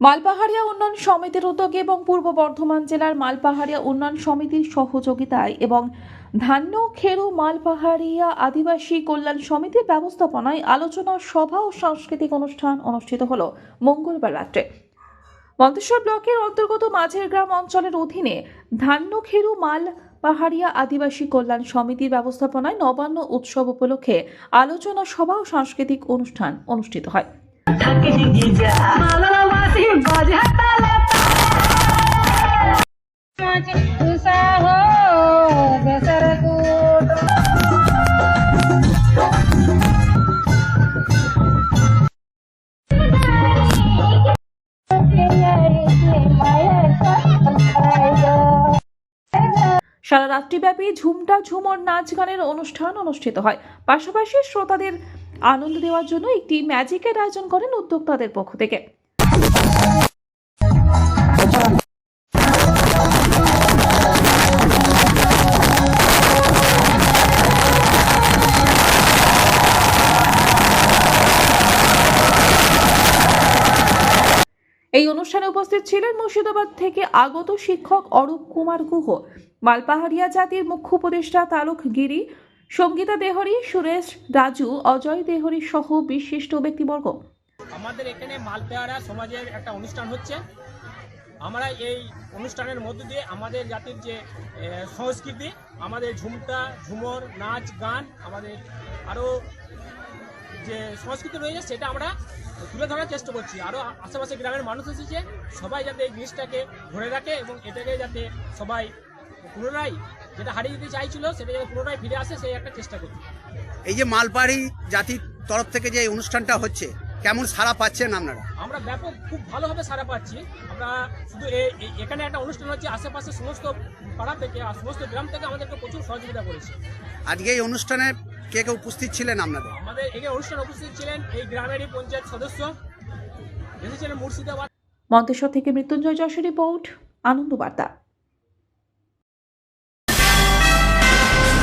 মালপাহাড়িয়া উন্নয়ন সমিতির উদ্যোগে এবং পূর্ব বর্ধমান জেলার মালপাহাড়িয়া উন্নয়ন সমিতির সহযোগিতায় এবং ধান্য খেরু মালপাহাড়িয়া আদিবাসী কল্যাণ সমিতির ব্যবস্থাপনায় আলোচনা, সভা ও সাংস্কৃতিক অনুষ্ঠান অনুষ্ঠিত হল মঙ্গলবার রাত্রে। মন্তেশ্বর ব্লকের অন্তর্গত মাঝের গ্রাম অঞ্চলের অধীনে ধান্য খেরু মাল পাহাড়িয়া আদিবাসী কল্যাণ সমিতির ব্যবস্থাপনায় নবান্ন উৎসব উপলক্ষে আলোচনা, সভা ও সাংস্কৃতিক অনুষ্ঠান অনুষ্ঠিত হয়। সারা রাত্রিব্যাপী ঝুমটা ঝুমর নাচ গানের অনুষ্ঠান অনুষ্ঠিত হয়। পাশাপাশি শ্রোতাদের আনন্দ দেওয়ার জন্য একটি ম্যাজিকের আয়োজন করেন উদ্যোক্তাদের পক্ষ থেকে। এই অনুষ্ঠানে উপস্থিত ছিলেন মুর্শিদাবাদ থেকে আগত শিক্ষক অরূপ কুমার গুহ। মালপাহাড়িয়া জাতির মুখ্য উপদেষ্টা তালুক গিরি, সঙ্গীতা দেহরি, সুরেশ রাজু, অজয় দেহরি সহ বিশিষ্ট ব্যক্তিবর্গ। আমাদের এখানে মালপেয়ারা সমাজের একটা অনুষ্ঠান হচ্ছে। আমরা এই অনুষ্ঠানের মধ্য দিয়ে আমাদের জাতির যে সংস্কৃতি, আমাদের ঝুমটা, ঝুমর, নাচ, গান, আমাদের আরও যে সংস্কৃতি রয়েছে সেটা আমরা তুলে ধরার চেষ্টা করছি। আরও আশেপাশে গ্রামের মানুষ এসেছে। সবাই যাতে এই জিনিসটাকে ধরে রাখে এবং এটাকে যাতে সবাই পুনরায় যেটা হারিয়ে যেতে চাইছিল সেটা যাতে পুনরায় ফিরে আসে সেই একটা চেষ্টা করছি। এই যে মালপাড়ি জাতির তরফ থেকে যে অনুষ্ঠানটা হচ্ছে কেমন সাড়া পাচ্ছেন আপনারা? আমরা ব্যাপক খুব ভালোভাবে সারা পাচ্ছি। আমরা শুধু এখানে একটা অনুষ্ঠান হচ্ছে আশেপাশে সমস্ত পাড়া থেকে আর সমস্ত গ্রাম থেকে আমাদেরকে প্রচুর সহযোগিতা করেছে। আজকে এই অনুষ্ঠানে কে কে উপস্থিত ছিলেন আপনাদের? আমাদের এখানে অনুষ্ঠানে উপস্থিত ছিলেন এই গ্রামেরই পঞ্চায়েত সদস্য এসেছিলেন মুর্শিদাবাদ। মন্তেশ্বর থেকে মৃত্যুঞ্জয় যশোর রিপোর্ট আনন্দ বার্তা